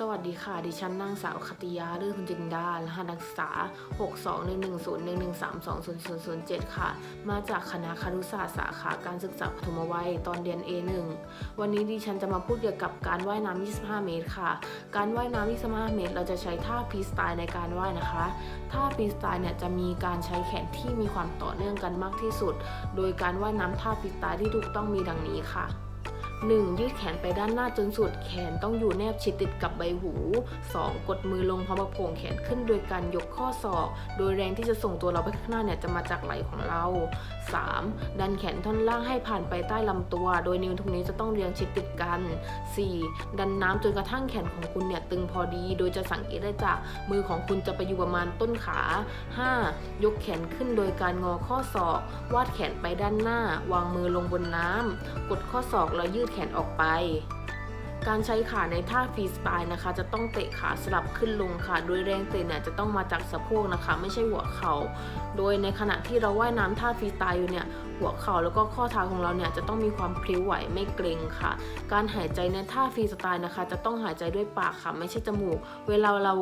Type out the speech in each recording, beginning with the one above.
สวัสดีค่ะ ดิฉันนางสาวคติยาลื่นคุณจินดารหัสนักศึกษา 6211011300007 ค่ะ มาจากคณะครุศาสตร์สาขาการศึกษาปฐมวัยตอนเรียน A1 วันนี้ดิฉันจะมาพูดเกี่ยวกับการว่ายน้ำ 25 เมตรค่ะ การว่ายน้ำ 25 เมตร เราจะใช้ท่าฟรีสไตล์ในการว่ายนะคะ ท่าฟรีสไตล์เนี่ยจะมีการใช้แขนที่มีความต่อเนื่องกันมากที่สุด โดยการว่ายน้ำท่าฟรีสไตล์ที่ถูกต้องมีดังนี้ค่ะ 1. ยืดแขนไปด้านหน้าจนสุดแขนต้องอยู่แนบชิดติดกับใบหู 2. กดมือลงพร้อมกับโผงแขนขึ้นโดยการยกข้อศอก โดยแรงที่จะส่งตัวเราไปข้างหน้าเนี่ยจะมาจากไหล่ของเรา 3. ดันแขนท่อนล่างให้ผ่านไปใต้ลำตัว โดยนิ้วทุกนี้วจะต้องเรียงชิดติดกัน 4. ดันน้ำจนกระทั่งแขนของคุณเนี่ยตึงพอดี โดยจะสังเกตได้จากมือของคุณจะไปอยู่ประมาณต้นขา 5. ยกแขนขึ้นโดยการงอข้อศอก วาดแขนไปด้านหน้า วางมือลงบนน้ำกดข้อศอกแล้วยืดแขนออกไป การใช้ขาในท่าฟรีสไตล์นะคะ จะต้องเตะขาสลับขึ้นลงค่ะ โดยแรงเตะเนี่ยจะต้องมาจากสะโพกนะคะ ไม่ใช่หัวเขา่า โดยในขณะที่เราว่ายน้ำท่าฟรีสไตล์อยู่เนี่ยหัวเข่าแล้วก็ข้อเท้าของเราเนี่ยจะต้องมีความพลิ้วไหวไม่เกร็งค่ะ การหายใจในท่าฟรีสไตล์นะคะ จะต้องหายใจด้วยปากค่ะไม่ใช่จมูก เวลาเรา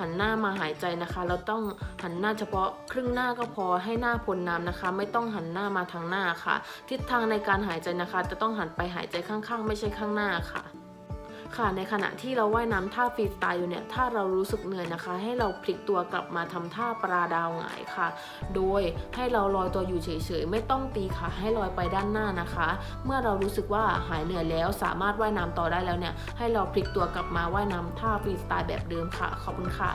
หันหน้ามาหายใจนะคะ เราต้องหันหน้าเฉพาะครึ่งหน้าก็พอให้หน้าพ้นน้ำนะคะ ไม่ต้องหันหน้ามาทางหน้าค่ะ ทิศทางในการหายใจนะคะ จะต้องหันไปหายใจข้างๆ ไม่ใช่ข้างหน้าค่ะ ค่ะ ในขณะที่เราว่ายน้ำท่าฟรีสไตล์อยู่เนี่ย ถ้าเรารู้สึกเหนื่อยนะคะ ให้เราพลิกตัวกลับมาทำท่าปลาดาวหงายค่ะ โดยให้เราลอยตัวอยู่เฉยๆ ไม่ต้องตีขาให้ลอยไปด้านหน้านะคะ เมื่อเรารู้สึกว่าหายเหนื่อยแล้วสามารถว่ายน้ำต่อได้แล้วเนี่ย ให้เราพลิกตัวกลับมาว่ายน้ำท่าฟรีสไตล์แบบเดิมค่ะ ขอบคุณค่ะ